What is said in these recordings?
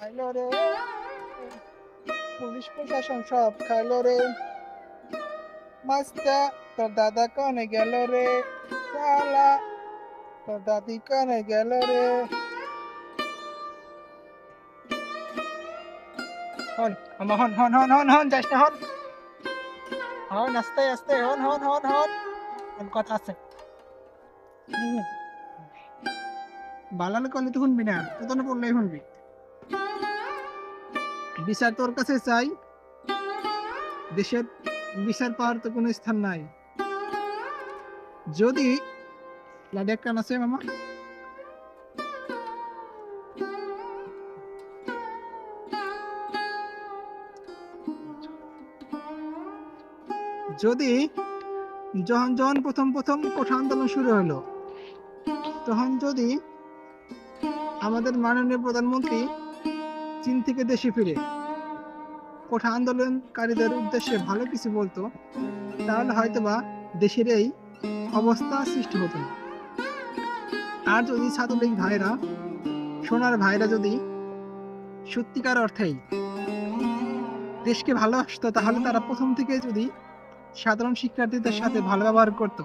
খাইলো পুলিশ প্রশাসন সব রে। তোর দাদা কনে গেল রে। শালা, তোর দাদি কনে গেল রে। হন হন হন হন হন হন যাস না, হন। হন, আস্তে আস্তে, হন হন হন হন। হন কথা আছে। বালালে কলে তো শুনবি না তো তো পড়লেই শুনবি। বিচার তোর কাছে চাই। দেশের বিচার পাওয়ার তো কোনো স্থান নাই। যদি লাডি একটা আছে মামা। যদি যখন যখন প্রথম প্রথম কোঠা আন্দোলন শুরু হলো, তখন যদি আমাদের মাননীয় প্রধানমন্ত্রী চীন থেকে দেশে ফিরে। কোঠা আন্দোলনকারীদের উদ্দেশ্যে ভালো কিছু বলতো, তাহলে হয়তোবা দেশের এই অবস্থা সৃষ্টি হতো না। আর যদি ছাত্রলীগ ভাইরা, সোনার ভাইরা যদি সত্যিকার অর্থেই দেশকে ভালোবাসতো তাহলে তারা প্রথম থেকে যদি সাধারণ শিক্ষার্থীদের সাথে ভালো ব্যবহার করত,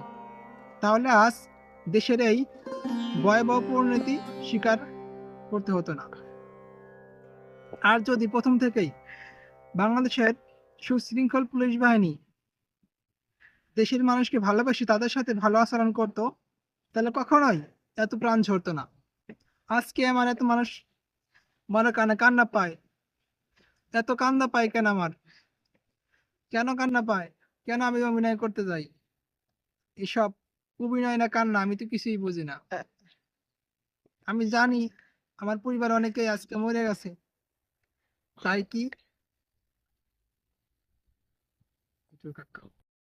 তাহলে আজ দেশের এই ভয়াবহ পরিণতি স্বীকার করতে হতো না। আর যদি প্রথম থেকেই বাংলাদেশের সুশৃঙ্খল পুলিশ বাহিনী দেশের মানুষকে ভালোবাসে, তাদের সাথে ভালো আচরণ করত, তাহলে কখনোই এত প্রাণ ঝরতো না। আজকে আমার এত মানুষ মনে কানে কান্না পায়। এত কান্না পায় কেন আমার? কেন কান্না পায়? কেন আমি অভিনয় করতে যাই? এসব অভিনয় না কান্না, আমি তো কিছুই বুঝি না। আমি জানি আমার পরিবার অনেকেই আজকে মরে গেছে। তাই কি